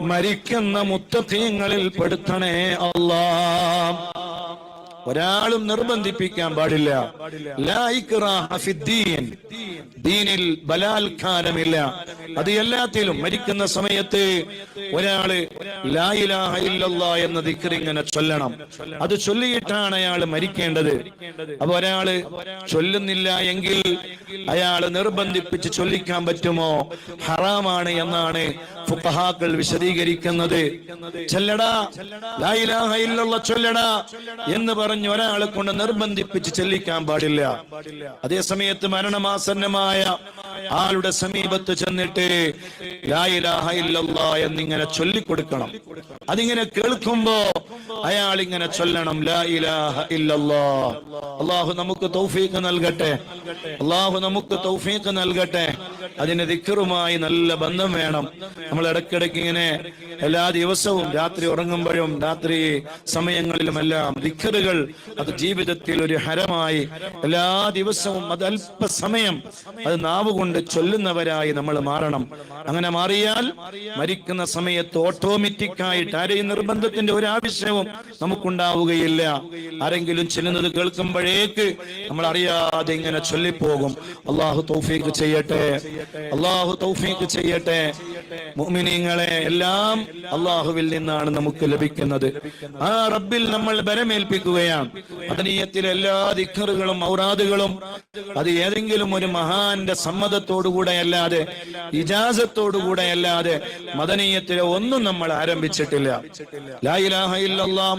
മരിക്കുന്ന മുത്തീങ്ങളിൽ പെടുത്തണേ അല്ലാ. ഒരാളും നിർബന്ധിപ്പിക്കാൻ പാടില്ല. ദീനിൽ ബലാത്കാരമില്ല. അത് എല്ലാത്തിലും മരിക്കുന്ന സമയത്ത് ഒരാൾ ലാ ഇലാഹ ഇല്ലല്ലാ എന്ന ദിക്ർ ഇങ്ങനെ ചൊല്ലണം. അത് ചൊല്ലിയിട്ടാണ് അയാൾ മരിക്കേണ്ടത്. അപ്പൊ ഒരാൾ ചൊല്ലുന്നില്ല എങ്കിൽ അയാൾ നിർബന്ധിപ്പിച്ച് ചൊല്ലിക്കാൻ പറ്റുമോ? ഹറാമാണ് എന്നാണ് ഫുഖഹാക്കൾ വിശദീകരിക്കുന്നത് ചെല്ലടാ ചൊല്ലടാ എന്ന് പറഞ്ഞ് ഒരാളെ കൊണ്ട് നിർബന്ധിപ്പിച്ച് ചെല്ലിക്കാൻ പാടില്ല. അതേ സമയത്ത് മരണമാസന്നമായ ആളുടെ സമീപത്ത് ചെന്നിട്ട് എന്നിങ്ങനെ ചൊല്ലിക്കൊടുക്കണം. അതിങ്ങനെ കേൾക്കുമ്പോ അയാൾ ഇങ്ങനെ ചൊല്ലണം അള്ളാഹു നമുക്ക് തൗഫീഖ് നൽകട്ടെ. അള്ളാഹു നമുക്ക് തൗഫീഖ് നൽകട്ടെ. അതിന് ദിക്കറുമായി നല്ല ബന്ധം വേണം. നമ്മൾ ഇടയ്ക്കിടയ്ക്ക് ഇങ്ങനെ എല്ലാ ദിവസവും രാത്രി ഉറങ്ങുമ്പോഴും രാത്രി സമയങ്ങളിലുമെല്ലാം ദിക്കറുകൾ അത് ജീവിതത്തിൽ ഒരു ഹരമായി എല്ലാ ദിവസവും അത് അല്പസമയം അത് നാവ് കൊണ്ട് ചൊല്ലുന്നവരായി നമ്മൾ മാറണം. അങ്ങനെ മാറിയാൽ മരിക്കുന്ന സമയത്ത് ഓട്ടോമാറ്റിക് ആയിട്ട് ആരെയും നിർബന്ധത്തിന്റെ ഒരു ആവശ്യവും നമുക്കുണ്ടാവുകയില്ല. ആരെങ്കിലും ചെല്ലുന്നത് കേൾക്കുമ്പോഴേക്ക് നമ്മൾ അറിയാതെ ഇങ്ങനെ ചൊല്ലിപ്പോകും. അള്ളാഹു തൗഫീഖ് ചെയ്യട്ടെ. അള്ളാഹു തൗഫീഖ് ചെയ്യട്ടെ. മുഅ്മിനീങ്ങളെ എല്ലാം അള്ളാഹുവിൽ നിന്നാണ് നമുക്ക് ലഭിക്കുന്നത്. ആ റബ്ബിൽ നമ്മൾ ബരമേൽപ്പിക്കുകയാണ് അതനീയത്തിലെ എല്ലാ ദിക്കറുകളും ഔറാദുകളും അത് ഏതെങ്കിലും ഒരു മഹാന്റെ സമ്മതത്തോടുകൂടെ അല്ലാതെ ഇജാസത്തോടുകൂടെ അല്ലാതെ മദനീയത്തിലെ ഒന്നും നമ്മൾ ആരംഭിച്ചിട്ടില്ല.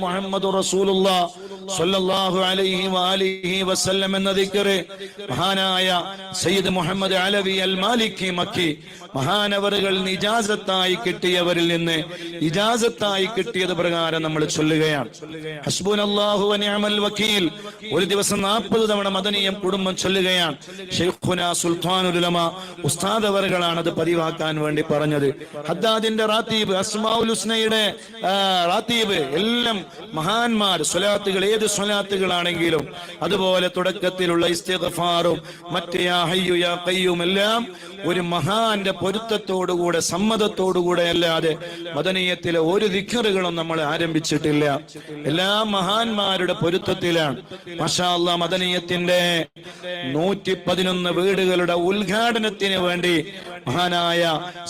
മുഹമ്മദു എന്ന മഹാനായ സയ്യിദ് മുഹമ്മദ് അലവി അൽ മാലിക്കി മക്കി മഹാനവറുകൾ ഇജാസത്തായി കിട്ടിയവരിൽ നിന്ന് ഇജാസത്തായി കിട്ടിയത് പ്രകാരം നമ്മൾ ചൊല്ലുകയാണ്. ഹസ്ബുനല്ലാഹു വനിഅമൽ വക്കീൽ. ഒരു ദിവസം നാൽപ്പത് തവണ മദനീയം കുടുംബം ചൊല്ലുകയാണ്. ഷെയ്ഖുന സുൽത്താനുലമ ഉസ്താദ് അത് പതിവാക്കാൻ വേണ്ടി പറഞ്ഞത്. ഹദ്ദാദിന്റെ റാത്തീബ് അസ്മാഉൽ ഹുസ്നയുടെ റാത്തീബ് എല്ലാം മഹാന്മാർ സ്വലാത്തുകൾ ഏത് സ്വലാത്തുകളാണെങ്കിലും അതുപോലെ തുടക്കത്തിലുള്ള ഇസ്തിഗ്ഫാറും മറ്റേ യാ ഹയ്യു യാ ഖയ്യൂം എല്ലാം ഒരു മഹാന്റെ പൊരുത്തത്തോടുകൂടെ സമ്മതത്തോടുകൂടെ അല്ലാതെ മദനീയത്തിലെ ഒരു ദിക്കറുകളും നമ്മൾ ആരംഭിച്ചിട്ടില്ല. എല്ലാ മഹാന്മാരുടെ പൊരുത്തത്തിലാണ്. മഷാല്ല മദനീയത്തിന്റെ നൂറ്റി പതിനൊന്ന് വീടുകളുടെ ഉദ്ഘാടനത്തിന് വേണ്ടി മഹാനായ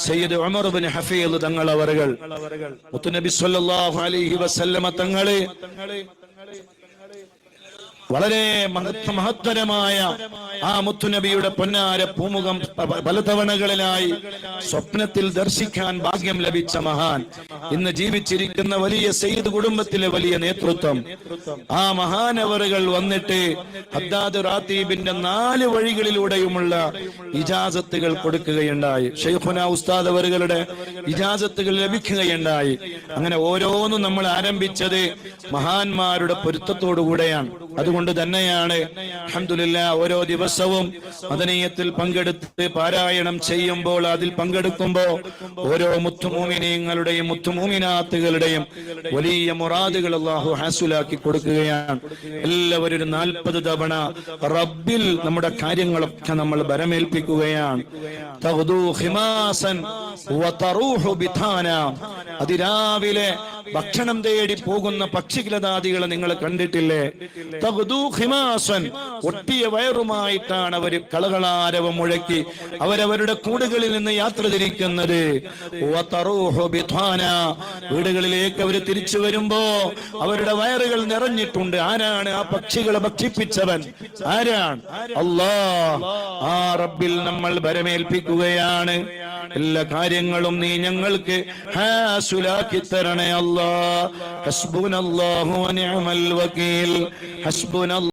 സയ്യിദ് ഉമർ ബിൻ ഹഫീൽ തങ്ങൾ അവറുകൾ മുത്തുനബി സല്ലല്ലാഹു അലൈഹി വസല്ലമ തങ്ങൾ വളരെ മഹത്തരമായ ആ മുത്തുനബിയുടെ പൊന്നാര പൂമുഖം പലതവണകളിലായി സ്വപ്നത്തിൽ ദർശിക്കാൻ ഭാഗ്യം ലഭിച്ച മഹാൻ. ഇന്ന് ജീവിച്ചിരിക്കുന്ന വലിയ സെയ്ദ് കുടുംബത്തിലെ വലിയ നേതൃത്വം. ആ മഹാനവറുകൾ വന്നിട്ട് ഹദ്ദാദ് റാത്തീബിന്റെ നാല് വഴികളിലൂടെയുമുള്ള ഇജാസത്തുകൾ കൊടുക്കുകയുണ്ടായി. ഷെയ്ഖുന ഉസ്താദ് അവറുകളുടെ ഇജാസത്തുകൾ ലഭിക്കുകയുണ്ടായി. അങ്ങനെ ഓരോന്നും നമ്മൾ ആരംഭിച്ചത് മഹാന്മാരുടെ പൊരുത്തത്തോടുകൂടെയാണ്. അതുകൊണ്ട് തന്നെയാണ് അഹമ്മദില്ല ഓരോ ദിവസവും മദനീയത്തിൽ പങ്കെടുത്ത് പാരായണം ചെയ്യുമ്പോൾ അതിൽ പങ്കെടുക്കുമ്പോൾ ഓരോ മുത്തുമൂമിനീങ്ങളുടെയും മുത്തുമൂമിനാത്തുകളുടെയും വലിയ മുറാദുകൾ അള്ളാഹു ഹാസുലാക്കി കൊടുക്കുകയാണ് എല്ലാവരും ഒരു നാൽപ്പത് തവണ റബ്ബിൽ നമ്മുടെ കാര്യങ്ങളൊക്കെ നമ്മൾ ബരമേൽപ്പിക്കുകയാണ്. അതിരാവിലെ ഭക്ഷണം തേടി പോകുന്ന പക്ഷികിലതാദികളെ നിങ്ങൾ കണ്ടിട്ടില്ലേ. ഒട്ടിയ വയറുമായിട്ടാണ് അവർ കളകളാരവം മുഴക്കി അവരവരുടെ കൂടുകളിൽ നിന്ന് യാത്ര തിരിക്കുന്നത്. വീടുകളിലേക്ക് അവർ തിരിച്ചു വരുമ്പോ അവരുടെ വയറുകൾ നിറഞ്ഞിട്ടുണ്ട്. ആരാണ് ആ പക്ഷികളെ ഭക്ഷിപ്പിച്ചവൻ? ആരാണ്? അല്ലാ ആ റബ്ബിൽ നമ്മൾ ഭരമേൽപ്പിക്കുകയാണ് എല്ലാ കാര്യങ്ങളും നീ ഞങ്ങൾക്ക് ഹാസുലാക്കി തരണേ അല്ലാ ഹസ്ബുനല്ലാഹു വനിഅമൽ വകീൽ. ഹസ്ബുനല്ലാഹു